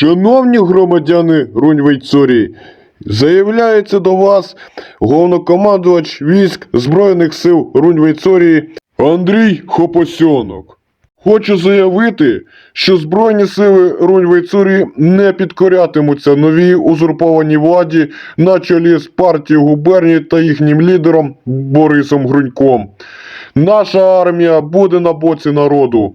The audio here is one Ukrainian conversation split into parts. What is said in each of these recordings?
Шановні громадяни Рунь-Вейцорії, заявляється до вас головнокомандувач військ Збройних сил Рунь-Вейцорії Андрій Хопосьонок. Хочу заявити, що Збройні сили Рунь-Вейцурії не підкорятимуться новій узурпованій владі на чолі з партією губернії та їхнім лідером Борисом Груньком. Наша армія буде на боці народу.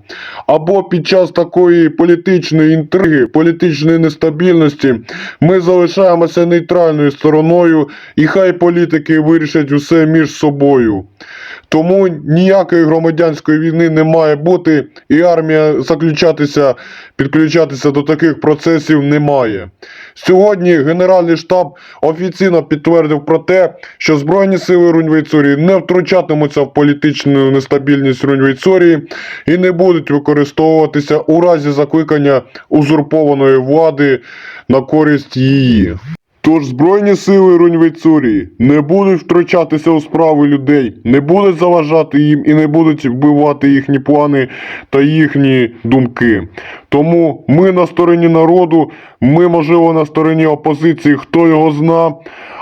Або під час такої політичної інтриги, політичної нестабільності ми залишаємося нейтральною стороною, і хай політики вирішать усе між собою. Тому ніякої громадянської війни не має бути, і армія заключатися, підключатися до таких процесів не має. Сьогодні Генеральний штаб офіційно підтвердив про те, що Збройні сили Рунь-Вейцурії не втручатимуться в політичну нестабільність Рунь-Вейцурії і не будуть використовуватися у разі закликання узурпованої влади на користь її. Тож Збройні сили Рунь-Вейцурії не будуть втручатися у справи людей, не будуть заважати їм і не будуть вбивати їхні плани та їхні думки. Тому ми на стороні народу, ми, можливо, на стороні опозиції, хто його зна,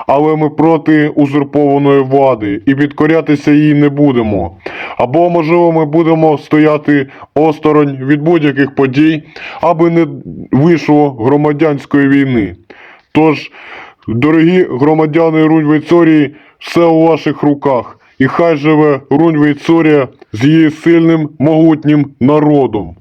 але ми проти узурпованої влади і підкорятися їй не будемо. Або, можливо, ми будемо стояти осторонь від будь-яких подій, аби не вийшло громадянської війни. Тож, дорогі громадяни Рунь Вейцорії, все у ваших руках. І хай живе Рунь Вейцорія з її сильним могутнім народом.